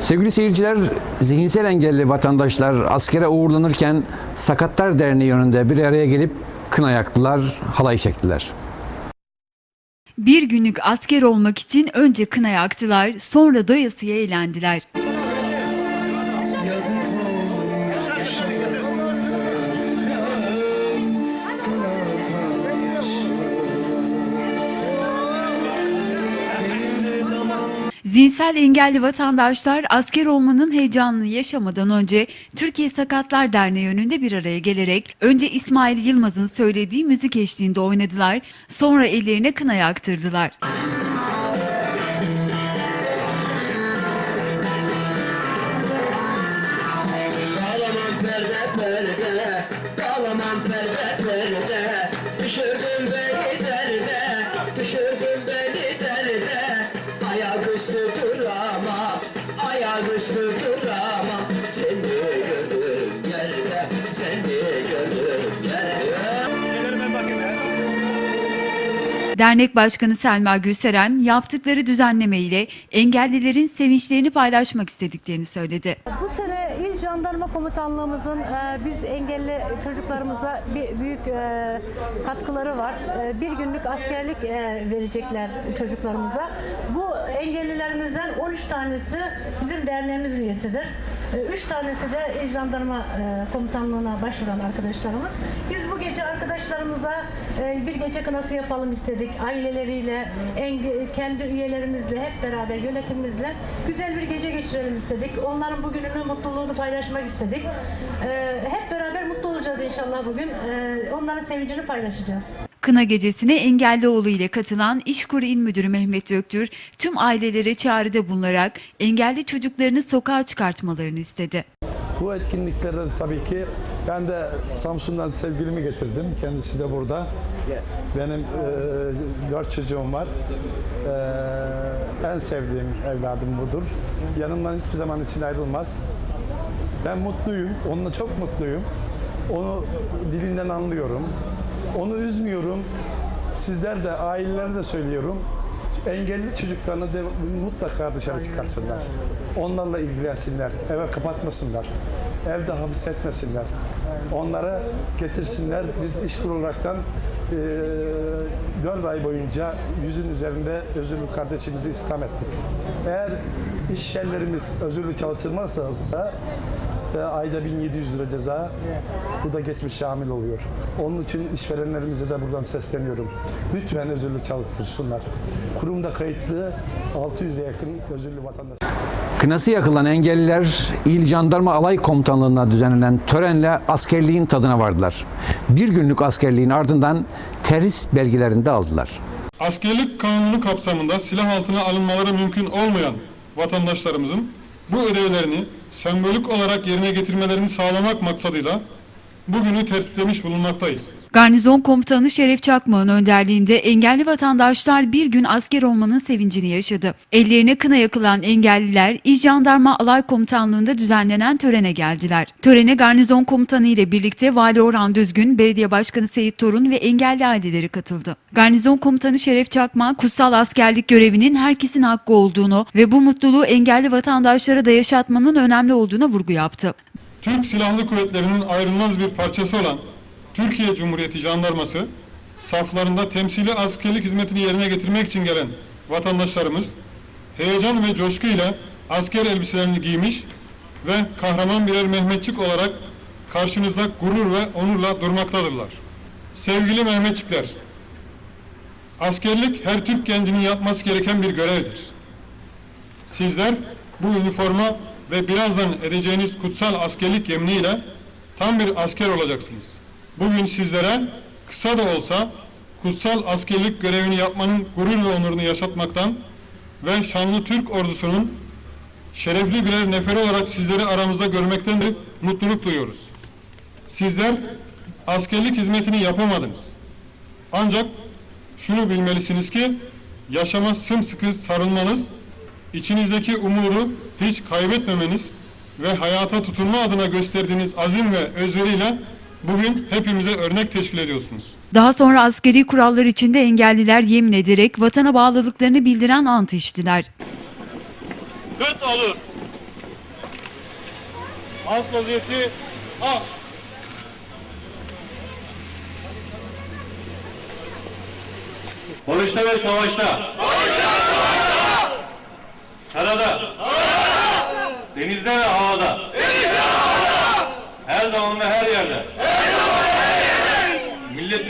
Sevgili seyirciler, zihinsel engelli vatandaşlar askere uğurlanırken Sakatlar Derneği önünde bir araya gelip kına yaktılar, halay çektiler. Bir günlük asker olmak için önce kına yaktılar, sonra doyasıya eğlendiler. Zihinsel engelli vatandaşlar asker olmanın heyecanını yaşamadan önce Türkiye Sakatlar Derneği önünde bir araya gelerek önce İsmail Yılmaz'ın söylediği müzik eşliğinde oynadılar, sonra ellerine kına yaktırdılar. Düşürdün beni derde Düşürdün beni Dernek Başkanı Selma Gülseren yaptıkları düzenleme ile engellilerin sevinçlerini paylaşmak istediklerini söyledi. Bu sene İl Jandarma Komutanlığımızın e, biz engelli çocuklarımıza bir büyük e, katkıları var. E, bir günlük askerlik e, verecekler çocuklarımıza. Bu engellilerimizden 13 tanesi bizim derneğimiz üyesidir. 3 tanesi de İl Jandarma e, Komutanlığı'na başvuran arkadaşlarımız. Biz bu gece arkadaşlarımıza e, bir gece kınası yapalım istedik. Aileleriyle, kendi üyelerimizle, hep beraber yönetimimizle güzel bir gece geçirelim istedik. Onların bugününü, mutluluğunu paylaşmak istedik. E, Hep beraber mutlu olacağız inşallah bugün. E, Onların sevincini paylaşacağız. Kına gecesine Engellioğlu ile katılan İşkur İl Müdürü Mehmet Öktür tüm ailelere çağrıda bulunarak engelli çocuklarını sokağa çıkartmalarını istedi. Bu etkinliklerde de tabii ki ben de Samsun'dan sevgilimi getirdim. Kendisi de burada. Benim e, dört çocuğum var. E, en sevdiğim evladım budur. Yanımdan hiçbir zaman için ayrılmaz. Ben mutluyum. Onunla çok mutluyum. Onu dilinden anlıyorum. Onu üzmüyorum. Sizler de ailelere de söylüyorum. Engelli çocuklarını da mutlaka dışarı çıkarsınlar. Onlarla ilgilensinler. Eve kapatmasınlar. Evde hapsetmesinler. Onları getirsinler. Biz iş olaraktan e, 4 ay boyunca yüzün üzerinde özürlü kardeşimizi islam ettik. Eğer iş yerlerimiz özürlü çalıştırmazsa e, ayda 1700 lira ceza bu da geçmiş şamil oluyor. Onun için işverenlerimize de buradan sesleniyorum. Lütfen özürlü çalıştırsınlar. Kurumda kayıtlı 600'e yakın özürlü vatandaş. Kınası yakılan engelliler İl Jandarma Alay Komutanlığı'na düzenlenen törenle askerliğin tadına vardılar. Bir günlük askerliğin ardından terhis belgelerini de aldılar. Askerlik kanunu kapsamında silah altına alınmaları mümkün olmayan vatandaşlarımızın bu ödevlerini sembolik olarak yerine getirmelerini sağlamak maksadıyla bugünü tertiplemiş bulunmaktayız. Garnizon Komutanı Şeref Çakmağ'ın önderliğinde engelli vatandaşlar bir gün asker olmanın sevincini yaşadı. Ellerine kına yakılan engelliler İl Jandarma Alay Komutanlığı'nda düzenlenen törene geldiler. Törene Garnizon Komutanı ile birlikte Vali Orhan Düzgün, Belediye Başkanı Seyit Torun ve engelli aileleri katıldı. Garnizon Komutanı Şeref Çakmak, kutsal askerlik görevinin herkesin hakkı olduğunu ve bu mutluluğu engelli vatandaşlara da yaşatmanın önemli olduğuna vurgu yaptı. Türk Silahlı Kuvvetleri'nin ayrılmaz bir parçası olan Türkiye Cumhuriyeti Jandarması saflarında temsili askerlik hizmetini yerine getirmek için gelen vatandaşlarımız heyecan ve coşkuyla asker elbiselerini giymiş ve kahraman birer Mehmetçik olarak karşınızda gurur ve onurla durmaktadırlar. Sevgili Mehmetçikler, askerlik her Türk gencinin yapması gereken bir görevdir. Sizler bu üniforma ve birazdan edeceğiniz kutsal askerlik yeminiyle tam bir asker olacaksınız. Bugün sizlere kısa da olsa kutsal askerlik görevini yapmanın gurur ve onurunu yaşatmaktan ve şanlı Türk ordusunun şerefli birer neferi olarak sizleri aramızda görmekten de mutluluk duyuyoruz. Sizler askerlik hizmetini yapamadınız. Ancak şunu bilmelisiniz ki yaşama sımsıkı sarılmanız, içinizdeki umudu hiç kaybetmemeniz ve hayata tutunma adına gösterdiğiniz azim ve özveriyle bugün hepimize örnek teşkil ediyorsunuz. Daha sonra askeri kurallar içinde engelliler yemin ederek vatana bağlılıklarını bildiren ant içtiler. Hüt olur, Alt vaziyeti al. Barışta ve savaşta. Karada. Denizde ve havada. Her zaman ve her yerde.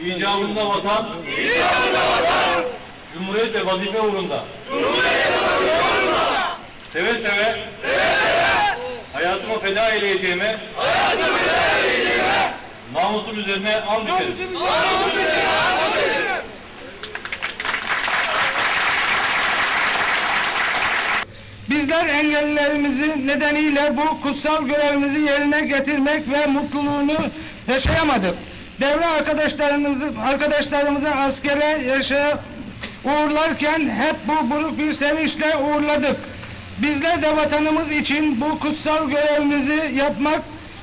icabında vatan. Cumhuriyet ve vazife uğrunda. Seve seve. Hayatımı feda eyleyeceğime. Namusum üzerine and içerim. Bizler engellilerimizi nedeniyle bu kutsal görevimizi yerine getirmek ve mutluluğunu yaşayamadık. Devre arkadaşlarımızı arkadaşlarımızı askere yaşa uğurlarken hep bu buruk bir sevinçle uğurladık. Bizler de vatanımız için bu kutsal görevimizi yapmak,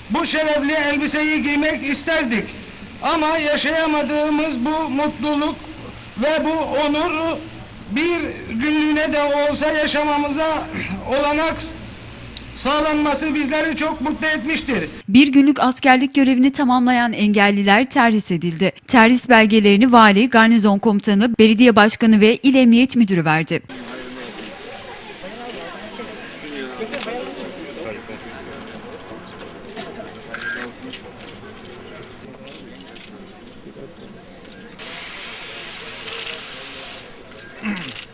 bu şerefli elbiseyi giymek isterdik. Ama yaşayamadığımız bu mutluluk ve bu onur bir günlüğüne de olsa yaşamamıza olanak sağlanması bizleri çok mutlu etmiştir. Bir günlük askerlik görevini tamamlayan engelliler terhis edildi. Terhis belgelerini vali, garnizon komutanı, belediye başkanı ve il emniyet müdürü verdi. Mm-hmm.